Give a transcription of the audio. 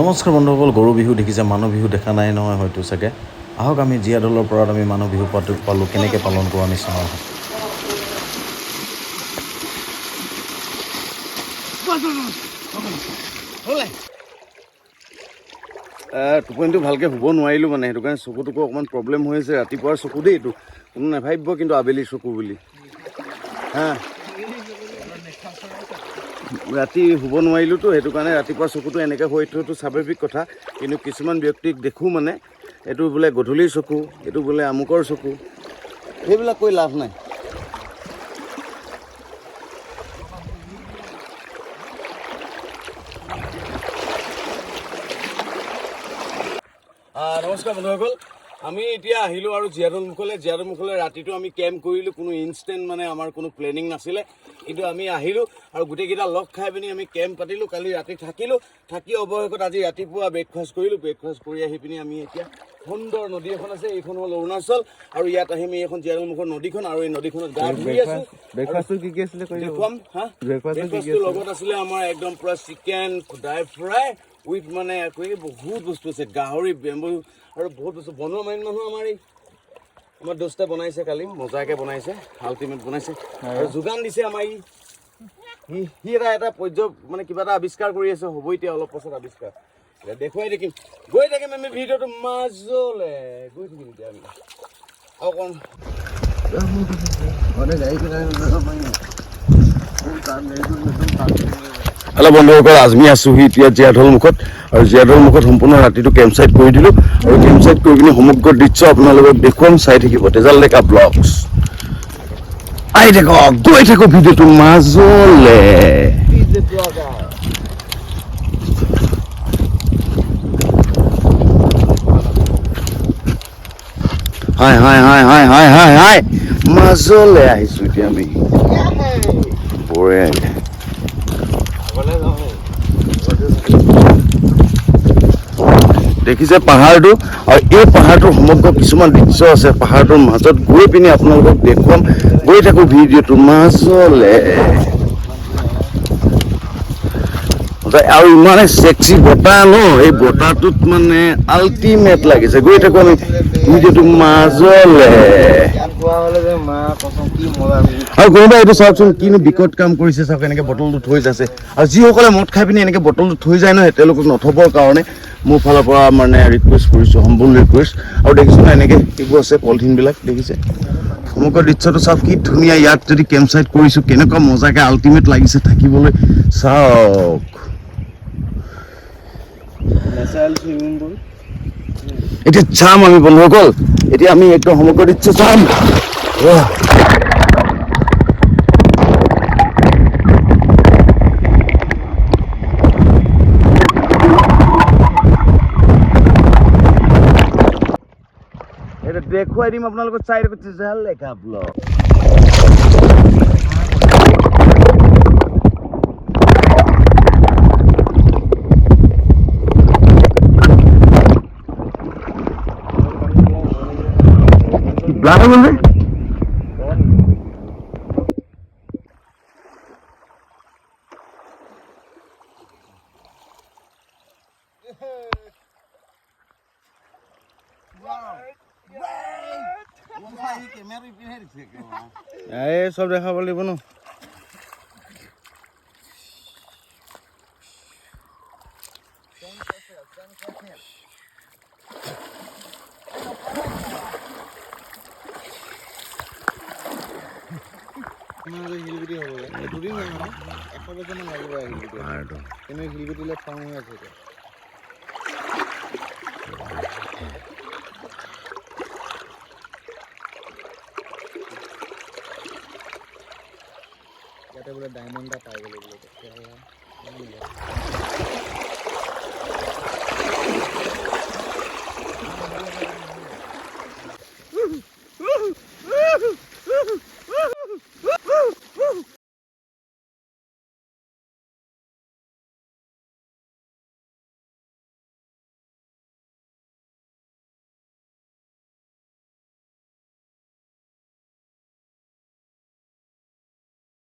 নমস্কাৰ বন্ধুসকল, গৰু বিহু দেখিছে, মানুহ বিহু দেখা নাই নহয় হয়তো চাগে। আহক আমি জীয়াদৌলৰ পৰাত আমি মানুহ বিহু পাতো পালোঁ, কেনেকৈ পালন কৰোঁ আমি চাওঁ। টোপনিটো ভালকৈ শুব নোৱাৰিলোঁ মানে সেইটো কাৰণে চকু টকু অকণমান প্ৰব্লেম হৈ আছে, ৰাতিপুৱাৰ চকু দেই এইটো। কোনো নাভাবিব কিন্তু আবেলি চকু বুলি। হা? ৰাতি শুব নোৱাৰিলোঁতো সেইটো কাৰণে ৰাতিপুৱা চকুটো এনেকৈ হৈ থোৱাটো স্বাভাৱিক কথা। কিন্তু কিছুমান ব্যক্তিক দেখোঁ মানে এইটো বোলে গধূলিৰ চকু এইটো বোলে আমুকৰ চকু সেইবিলাক কৈ লাভ নাই। নমস্কাৰ বন্ধুসকল। আমি এতিয়া আহিলোঁ আৰু জীয়াদৌল মুখলৈ। জীয়াদৌল মুখলৈ ৰাতিটো আমি কেম্প কৰিলোঁ কোনো ইনষ্টেণ্ট মানে আমাৰ কোনো প্লেনিং নাছিলে। কিন্তু আমি আহিলোঁ আৰু গোটেইকেইটা লগ খাই পিনি আমি কেম্প পাতিলোঁ কালি ৰাতি থাকিলোঁ। থাকি অৱশেষত আজি ৰাতিপুৱা ব্ৰেকফাষ্ট কৰিলোঁ। ব্ৰেকফাষ্ট কৰি আহি পিনি আমি এতিয়া সুন্দৰ নদী এখন আছে এইখন হ'ল অৰুণাচল। আৰু ইয়াত আহি আমি এখন জীয়াদৌল মুখৰ নদীখন আৰু এই নদীখনত গা ধুই আছোঁ। দেখুৱাম হা? ব্ৰেকফাষ্টটো লগত আছিলে আমাৰ একদম পূৰা চিকেন ড্ৰাই ফ্ৰাই উইথ মানে বহুত বস্তু আছে গাহৰি বেম্বু আৰু বহুত বস্তু। বনোৱা মাইন মানুহ আমাৰ এই। আমাৰ দোস্তে বনাইছে কালি মজাকৈ বনাইছে আল্টিমেট বনাইছে। আৰু যোগান দিছে আমাৰ ই। সি এটা এটা পৰ্য মানে কিবা এটা আৱিষ্কাৰ কৰি আছে হ'ব এতিয়া অলপ পাছত আৱিষ্কাৰ। এতিয়া দেখুৱাই থাকিম গৈ থাকিম আমি ভিডিঅ'টো মাজলৈ। গৈ থাকিম এতিয়া আমি। অকণ হেল্ল' বন্ধুসকল আমি আছোঁহি এতিয়া জীয়াঢল মুখত। আৰু জীয়াঢল মুখত সম্পূৰ্ণ ৰাতিটো কেম্প চাইট কৰি দিলোঁ। আৰু কেম্প চাইট কৰি পিনি সমগ্ৰ দৃশ্য আপোনালোকক দেখুৱাম, চাই থাকিব। তেজাল ডেকা ব্লগছ আহি থাকক গৈ থাকক ভিডিঅ'টো মাজলে। Hi hi hi hi hi hi hi. মাজলে আহিছোঁ এতিয়া আমি। বঢ়িয়াকৈ দেখিছে পাহাৰটো আৰু এই পাহাৰটোৰ সমগ্ৰ কিছুমান দৃশ্য আছে। পাহাৰটোৰ মাজত গৈ পিনি আপোনালোকক দেখুৱাম। গৈ থাকোঁ ভিডিঅ'টো মাজলে। আৰু ইমানে চেক্সি বতাহ ন এই বতাহটোত মানে আল্টিমেট লাগিছে। গৈ থাকোঁ আমি ভিডিঅ'টো মাজলে। আৰু কোনোবাই এইটো চাওকচোন কিনো বিকট কাম কৰিছে চাওক এনেকৈ বটলটো থৈ যাইছে। আৰু যিসকলে মদ খাই পিনি এনেকৈ বটলটো থৈ যায় নহয় তেওঁলোকক নথবৰ কাৰণে মোৰ ফালৰ পৰা মানে ৰিকুৱেষ্ট কৰিছোঁ সম্পূৰ্ণ ৰিকুৱেষ্ট আৰু দেখিছোঁ নহয় এনেকৈ এইবোৰ আছে পলিথিনবিলাক দেখিছে? সমগ্ৰ দৃশ্যটো চাওক কি ধুনীয়া ইয়াত যদি কেম্প চাইট কৰিছোঁ কেনেকুৱা মজাকৈ আল্টিমেট লাগিছে থাকিবলৈ। চাওক। নেচাৰেল জাম আমি বন্ধুসকল এতিয়া আমি একদম সমগ্ৰ দিচ্ছি ৱাহ। দেখুৱাই দিম আপোনালোকৰ চাই লেখা ব্লগ। হৈ গ'ল এই চব দেখাব লাগিব ন শিলগুটি হ'ব দুদিন মানে এশ বছৰমান লাগিব শিলগুটি কিন্তু শিলগুটিলে খং হৈ আছে এতিয়া ইয়াতে বোলে ডায়মণ্ড এটা পাই গ'লো বোলে তেতিয়াহ'লে